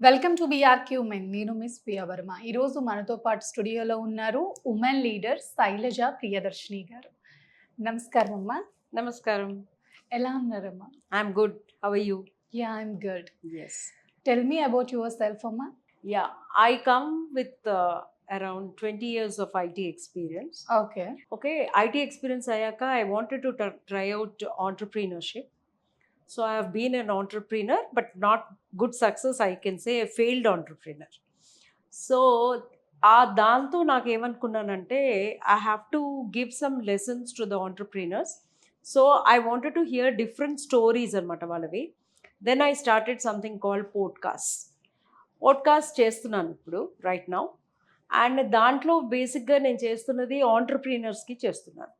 Welcome to BRQ women నేను miss Priya Varma ఈరోజు మనతో పాటు స్టూడియోలో ఉన్నారు ఉమెన్ లీడర్ శైలజ ప్రియదర్శిని గారు. నమస్కారం అమ్మా. నమస్కారం. ఎలా ఉన్నారమ్మా? I'm good how you ya I'm good yes tell me about yourself అమ్మా. Ya I come with around twenty years of IT experience okay okay IT experience అయ్యాక I wanted to try out entrepreneurship so I been an entrepreneur but not good success I can say failed entrepreneur so ఆ దాంతో నాకు ఏమనుకున్నానంటే I have to give some lessons to the entrepreneurs so I wanted to hear different stories అనమాట వాళ్ళవి. Then I started something called podcast podcast చేస్తున్నాను ఇప్పుడు right now and దాంట్లో బేసిక్గా నేను చేస్తున్నది ఆంటర్ప్రీనర్స్కి చేస్తున్నాను.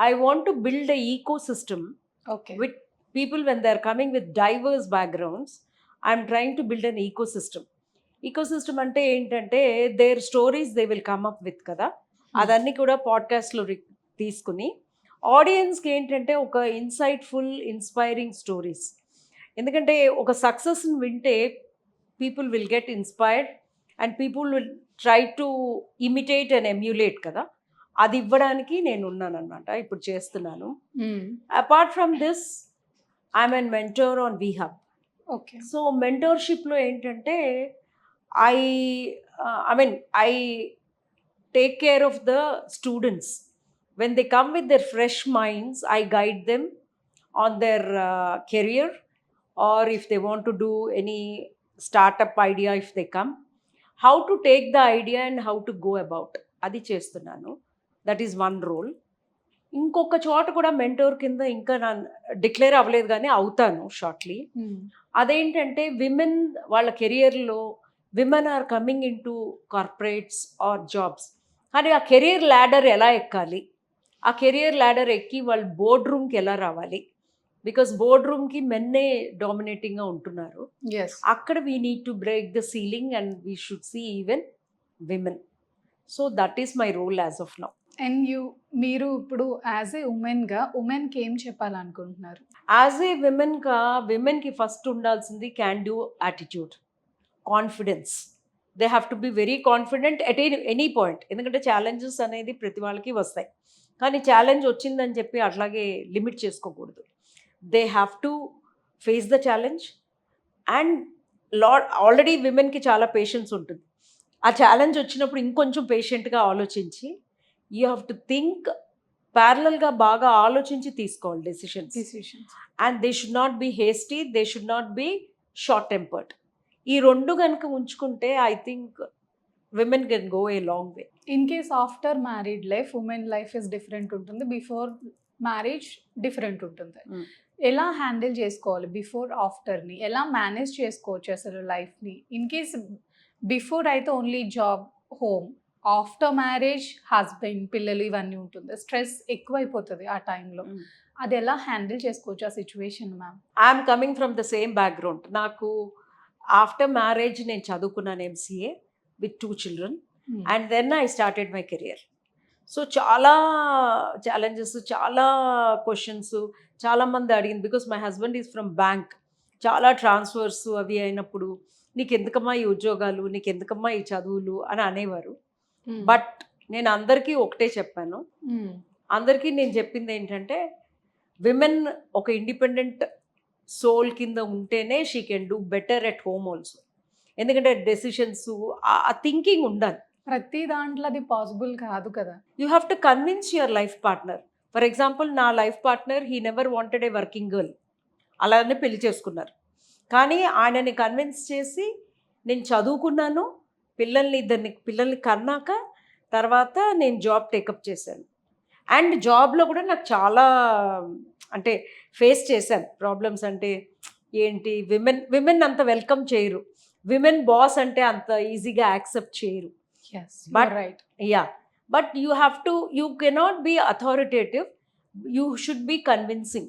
I want to build a ecosystem okay with people when they're coming with diverse backgrounds i'm trying to build an ecosystem. Ecosystem అంటే ఏంటంటే their stories they will come up with కదా? అదన్నీ కూడా పాడ్కాస్ట్లో తీసుకుని ఆడియన్స్కి ఏంటంటే ఒక ఇన్సైట్ఫుల్ ఇన్స్పైరింగ్ స్టోరీస్ ఎందుకంటే ఒక సక్సెస్ని వింటే people will get inspired and people will try to imitate and emulate కదా? అది ఇవ్వడానికి నేను ఉన్నానన్నమాట ఇప్పుడు చేస్తున్నాను. Apart from this I'm N mentor on వీహబ్ okay so మెంటోర్షిప్లో ఏంటంటే I I mean I take care of the students when they come with their fresh minds I guide them on their career or if they want to do any startup idea if they come how to take the idea and how to go about అది చేస్తున్నాను that is one roll ఇంకొక చోట కూడా mentor కింద ఇంకా నా declare అవ్వలేదు కానీ అవుతాను షార్ట్లీ. అదేంటంటే విమెన్ వాళ్ళ కెరియర్లో women are coming into corporates or jobs. కానీ ఆ కెరియర్ ల్యాడర్ ఎలా ఎక్కాలి? ఆ కెరియర్ ల్యాడర్ ఎక్కి వాళ్ళు బోర్డ్ రూమ్కి ఎలా రావాలి? బికాస్ బోర్డ్ రూమ్కి మెన్నే డామినేటింగ్గా ఉంటున్నారు. అక్కడ we need to break the ceiling and we should see even women so that is my role as of now and you మీరు ఇప్పుడు యాజ్ ఏ ఉమెన్గా ఉమెన్కి ఏం చెప్పాలనుకుంటున్నారు? యాజ్ ఏ విమెన్గా విమెన్కి ఫస్ట్ ఉండాల్సింది can do attitude confidence they have to be very confident at any point ఎందుకంటే ఛాలెంజెస్ అనేది ప్రతి వాళ్ళకి వస్తాయి. కానీ ఛాలెంజ్ వచ్చిందని చెప్పి అట్లాగే లిమిట్ చేసుకోకూడదు. They have to face the challenge and lot already విమెన్కి చాలా పేషెన్స్ ఉంటుంది. ఆ ఛాలెంజ్ వచ్చినప్పుడు ఇంకొంచెం పేషెంట్గా ఆలోచించి యూ హ్యావ్ టు థింక్ ప్యారలల్గా బాగా ఆలోచించి తీసుకోవాలి decisions. Decisions and they should not be hasty they should not be short tempered ఈ రెండు కనుక ఉంచుకుంటే I think women can go a long way in case after married life women life is different ఉంటుంది. Before marriage different ఉంటుంది. Mm. ఎలా handle చేసుకోవాలి? Before ఆఫ్టర్ని ఎలా మేనేజ్ చేసుకోవచ్చు అసలు లైఫ్ని ఇన్ కేస్ బిఫోర్ అయితే only job home after marriage husband పిల్లలు ఇవన్నీ ఉంటుంది. స్ట్రెస్ ఎక్కువైపోతుంది ఆ టైంలో. అది ఎలా హ్యాండిల్ చేసుకోవచ్చు ఆ situation ma'am? I'm coming from the same background. నాకు ఆఫ్టర్ మ్యారేజ్ నేను చదువుకున్నాను MCA with two children. And then I started my career. So చాలా ఛాలెంజెస్ చాలా క్వశ్చన్స్ చాలామంది అడిగింది. Because my husband is from bank చాలా ట్రాన్స్ఫర్స్ అవి అయినప్పుడు నీకు ఎందుకమ్మా ఈ ఉద్యోగాలు? నీకు ఎందుకమ్మా ఈ చదువులు? అని అనేవారు. బట్ నేను అందరికీ ఒకటే చెప్పాను. అందరికీ నేను చెప్పింది ఏంటంటే విమెన్ ఒక ఇండిపెండెంట్ సోల్ కింద ఉంటేనే she can do better at home also ఎందుకంటే డెసిషన్స్ ఆ థింకింగ్ ఉండాలి. ప్రతి దాంట్లో అది పాసిబుల్ కాదు కదా. You have to convince your life partner for example నా life partner he never wanted a working girl అలానే పెళ్ళి చేసుకున్నారు. కానీ ఆయనని కన్విన్స్ చేసి నేను చదువుకున్నాను పిల్లల్ని ఇద్దరిని పిల్లల్ని కన్నాక తర్వాత నేను జాబ్ టేకప్ చేశాను. అండ్ జాబ్లో కూడా నాకు చాలా అంటే ఫేస్ చేశాను. ప్రాబ్లమ్స్ అంటే ఏంటి? విమెన్ విమెన్ అంత వెల్కమ్ చేయరు. విమెన్ బాస్ అంటే అంత ఈజీగా యాక్సెప్ట్ చేయరు. But right ya but you have to you cannot be authoritative. You should be convincing.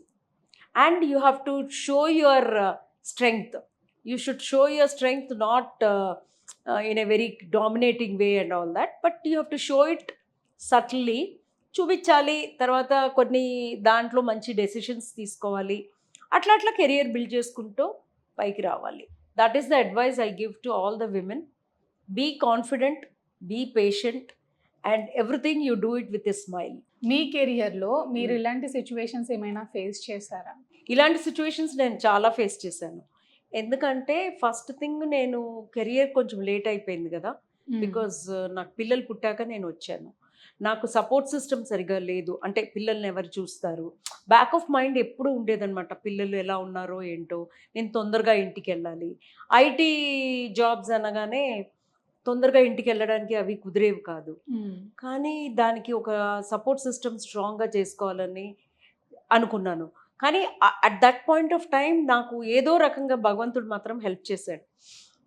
And you have to show your strength. You should show your strength not in a very dominating way and all that but you have to show it subtly. చూపించాలి తర్వాత కొన్ని దాంట్లో మంచి decisions తీసుకోవాలి. అట్లా అట్లా career build చేసుకుంటూ పైకి రావాలి. That is the advice I give to all the women be confident be patient and everything you do it with a smile మీ కెరియర్లో మీరు Hmm. ఇలాంటి సిచ్యువేషన్స్ ఏమైనా ఫేస్ చేశారా? ఇలాంటి సిచ్యువేషన్స్ నేను చాలా ఫేస్ చేశాను. ఎందుకంటే ఫస్ట్ థింగ్ నేను కెరియర్ కొంచెం లేట్ అయిపోయింది కదా. బికాజ్ నాకు పిల్లలు పుట్టాక నేను వచ్చాను. నాకు సపోర్ట్ సిస్టమ్ సరిగా లేదు. అంటే పిల్లల్ని ఎవరు చూస్తారు? బ్యాక్ ఆఫ్ మైండ్ ఎప్పుడు ఉండేదన్నమాట. పిల్లలు ఎలా ఉన్నారో ఏంటో. నేను తొందరగా ఇంటికి వెళ్ళాలి. ఐటీ జాబ్స్ అనగానే తొందరగా ఇంటికి వెళ్ళడానికి అవి కుదిరేవి కాదు. కానీ దానికి ఒక సపోర్ట్ సిస్టమ్ స్ట్రాంగ్గా చేసుకోవాలని అనుకున్నాను. కానీ at that point of time నాకు ఏదో రకంగా భగవంతుడు మాత్రం హెల్ప్ చేశాడు.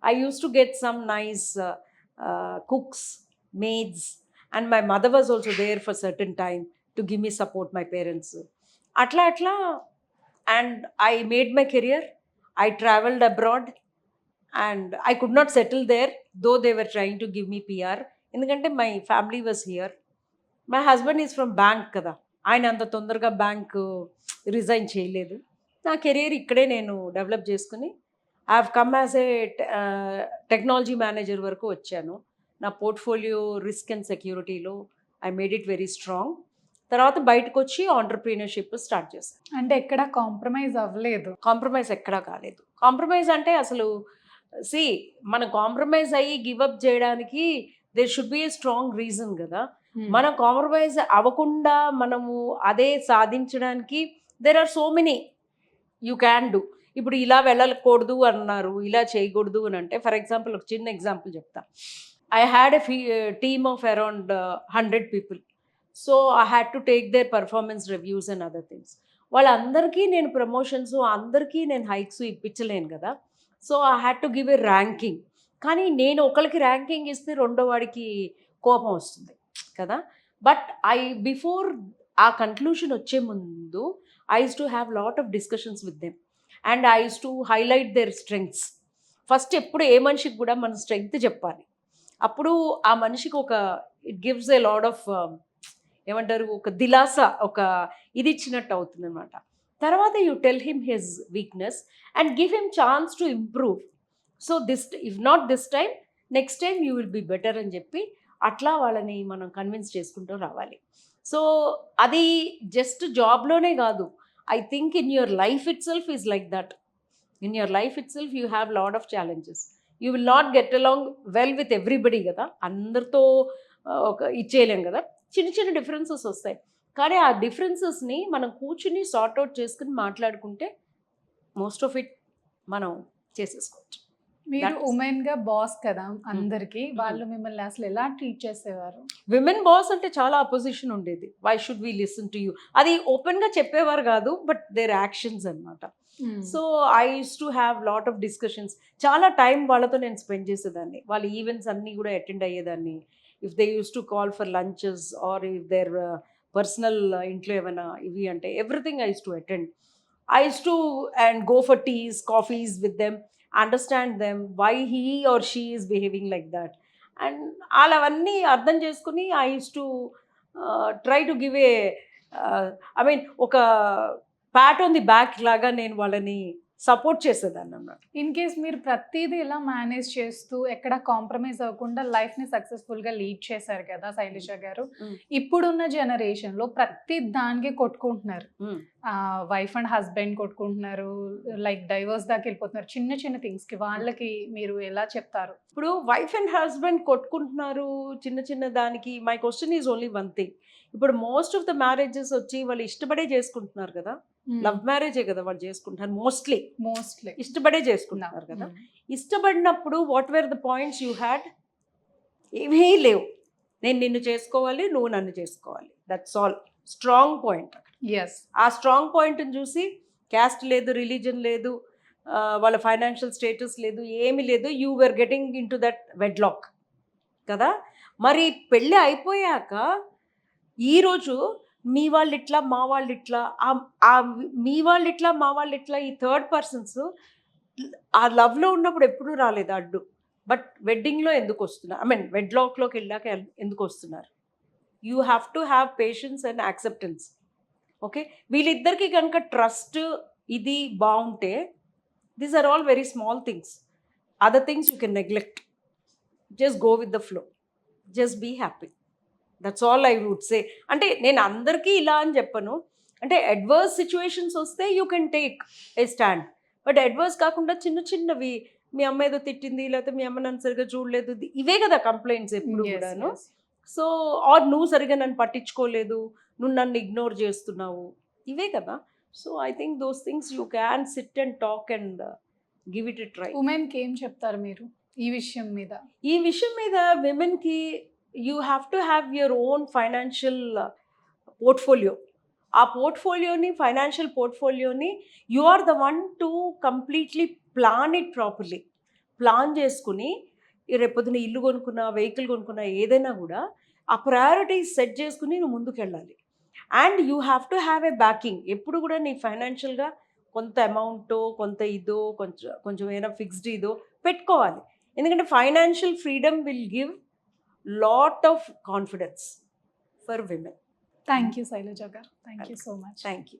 I use to get some nice cooks maids and my mother was also there for certain time to give me support my parents అట్లా అట్లా and I made my career I travelled abroad and I could not settle there though they were trying to give me PR ఎందుకంటే my family was here my husband is from bank కదా. ఆయన అంత తొందరగా bank resign చేయలేదు. నా career ఇక్కడే నేను develop చేసుకుని I have come as a technology manager వరకు వచ్చాను. నా portfolio risk and సెక్యూరిటీలో I made it very strong తర్వాత బయటకు వచ్చి ఆంటర్ప్రీనర్షిప్ స్టార్ట్ చేశాను అంటే ఎక్కడ కాంప్రమైజ్ అవ్వలేదు? కాంప్రమైజ్ ఎక్కడా కాలేదు. కాంప్రమైజ్ అంటే అసలు సి మనం కాంప్రమైజ్ అయ్యి గివప్ చేయడానికి there should be a strong reason కదా. మనం కాంప్రమైజ్ అవ్వకుండా మనము అదే సాధించడానికి there are so many you can do ఇప్పుడు ఇలా వెళ్ళకూడదు అన్నారు ఇలా చేయకూడదు అని అంటే ఫర్ ఎగ్జాంపుల్ ఒక చిన్న ఎగ్జాంపుల్ చెప్తా. I had a few team of around hundred people so I had to take their performance reviews and other things వాళ్ళందరికీ నేను ప్రమోషన్స్ అందరికీ నేను హైక్స్ ఇప్పించలేను కదా. So I had to give a ranking కానీ నేను ఒకరికి ర్యాంకింగ్ ఇస్తే రెండో వాడికి కోపం వస్తుంది. కదా. బట్ ఐ బిఫోర్ ఆ కన్క్లూషన్ వచ్చే ముందు I use to have lot of discussions with them. And I use to highlight their strengths. First ఎప్పుడు ఏ మనిషికి కూడా మన స్ట్రెంగ్త్ చెప్పాలి. అప్పుడు ఆ మనిషికి ఒక it gives a lot of ఏమంటారు ఒక దిలాస ఒక ఇది ఇచ్చినట్టు అవుతుంది అనమాట తర్వాత you tell him his weakness and give him chance to improve. So this if not this time next time you will be better అని చెప్పి అట్లా వాళ్ళని మనం కన్విన్స్ చేసుకుంటూ రావాలి. సో అది జస్ట్ జాబ్లోనే కాదు. I think in your life itself is like that in your life itself you have lot of challenges you will not get along well with everybody కదా. అందరితో ఒక ఇచ్చేయలేం కదా. చిన్న చిన్న డిఫరెన్సెస్ వస్తాయి. కానీ ఆ డిఫరెన్సెస్ని మనం కూర్చుని సార్ట్ అవుట్ చేసుకుని మాట్లాడుకుంటే మోస్ట్ ఆఫ్ ఇట్ మనం చేసేసుకోవచ్చు. మీరు ఉమెన్గా బాస్ కదా Hmm. అందరికి వాళ్ళు మిమ్మల్ని అసలు ఎలా ట్రీట్ చేసేవారు? విమెన్ బాస్ అంటే చాలా అపోజిషన్ ఉండేది. Why should we listen to you అది ఓపెన్గా చెప్పేవారు కాదు బట్ దేర్ యాక్షన్స్ అనమాట so I use to have lot of discussions చాలా టైం వాళ్ళతో నేను స్పెండ్ చేసేదాన్ని. వాళ్ళ ఈవెంట్స్ అన్నీ కూడా అటెండ్ అయ్యేదాన్ని. If they use to call for lunches or if their personal ఇంట్లో ఏమైనా ఇవి అంటే everything I use to attend I use to and go for teas coffees with them understand them why he or she is behaving like that and వాళ్ళు అవన్నీ అర్థం చేసుకుని I use to try to give a I mean ఒక pat on the back లాగా నేను వాళ్ళని support చేసేదాన్ని అన్నమాట. ఇన్ కేస్ మీరు ప్రతిదీ ఇలా మేనేజ్ చేస్తూ ఎక్కడ కాంప్రమైజ్ అవ్వకుండా లైఫ్ని సక్సెస్ఫుల్గా లీడ్ చేశారు కదా శైలజ గారు. ఇప్పుడున్న జనరేషన్లో ప్రతి దానికి కొట్టుకుంటున్నారు. వైఫ్ అండ్ హస్బెండ్ కొట్టుకుంటున్నారు లైక్ డైవర్స్ దాకా వెళ్ళిపోతున్నారు చిన్న చిన్న థింగ్స్కి వాళ్ళకి మీరు ఎలా చెప్తారు? ఇప్పుడు వైఫ్ అండ్ హస్బెండ్ కొట్టుకుంటున్నారు చిన్న చిన్న దానికి my question is only one thing ఇప్పుడు మోస్ట్ ఆఫ్ ద మ్యారేజెస్ వచ్చి వాళ్ళు ఇష్టపడే చేసుకుంటున్నారు కదా. లవ్ మ్యారేజే కదా వాళ్ళు చేసుకుంటున్నారు మోస్ట్లీ. మోస్ట్లీ. ఇష్టపడే చేసుకుంటున్నారు కదా. ఇష్టపడినప్పుడు what were the points you had? ఏమీ లేవు. నేను నిన్ను చేసుకోవాలి నువ్వు నన్ను చేసుకోవాలి. That's all strong point yes ఆ స్ట్రాంగ్ పాయింట్ని చూసి క్యాస్ట్ లేదు రిలీజన్ లేదు వాళ్ళ ఫైనాన్షియల్ స్టేటస్ లేదు ఏమీ లేదు you were getting into that wedlock కదా? మరి పెళ్ళి అయిపోయాక ఈరోజు మీ వాళ్ళు ఇట్లా మా వాళ్ళు ఇట్లా ఆ- మీ వాళ్ళు ఇట్లా మా వాళ్ళు ఇట్లా ఈ థర్డ్ పర్సన్స్ ఆ లవ్లో ఉన్నప్పుడు ఎప్పుడూ రాలేదు అడ్డు. బట్ వెడ్డింగ్లో ఎందుకు వస్తున్నారు ఐ మీన్ వెడ్లాక్లోకి వెళ్ళాక ఎందుకు వస్తున్నారు? You have to have patience and acceptance okay వీళ్ళిద్దరికి కనుక ట్రస్ట్ ఇది బాగుంటే these are all very small things other things you can neglect just go with the flow just be happy that's all I would say అంటే నేను అందరికీ ఇలా అని చెప్పను. అంటే అడ్వర్స్ సిచ్యువేషన్స్ వస్తే you can take a stand but adverse కాకుండా చిన్న చిన్నవి మీ అమ్మ ఏదో తిట్టింది లేకపోతే మీ అమ్మ నన్ను సరిగ్గా చూడలేదు ఇవే కదా కంప్లైంట్స్ ఎప్పుడు కూడాను. సో ఆర్ నువ్వు సరిగా నన్ను పట్టించుకోలేదు నువ్వు నన్ను ఇగ్నోర్ చేస్తున్నావు ఇవే కదా. So I think those things you can sit and talk and give it it try ఉమెన్కి ఏం చెప్తారు మీరు ఈ విషయం మీద? ఈ విషయం మీద విమెన్కి you have to have your own financial portfolio ఆ పోర్ట్ఫోలియోని financial పోర్ట్ఫోలియోని you are the one to completely plan it properly plan చేసుకుని రేపొద్దున ఇల్లు కొనుక్కున్నా వెహికల్ కొనుక్కున్నా ఏదైనా కూడా ఆ ప్రయారిటీస్ సెట్ చేసుకుని నువ్వు ముందుకెళ్ళాలి. And you have to have a backing ఎప్పుడు కూడా నీ ఫైనాన్షియల్గా కొంత అమౌంటో కొంత ఇదో కొంచెం కొంచెం ఏదైనా ఫిక్స్డ్ ఇదో పెట్టుకోవాలి. ఎందుకంటే financial freedom will give lot of confidence for women. Thank you, Sailajagar. Thank okay. you so much. Thank you.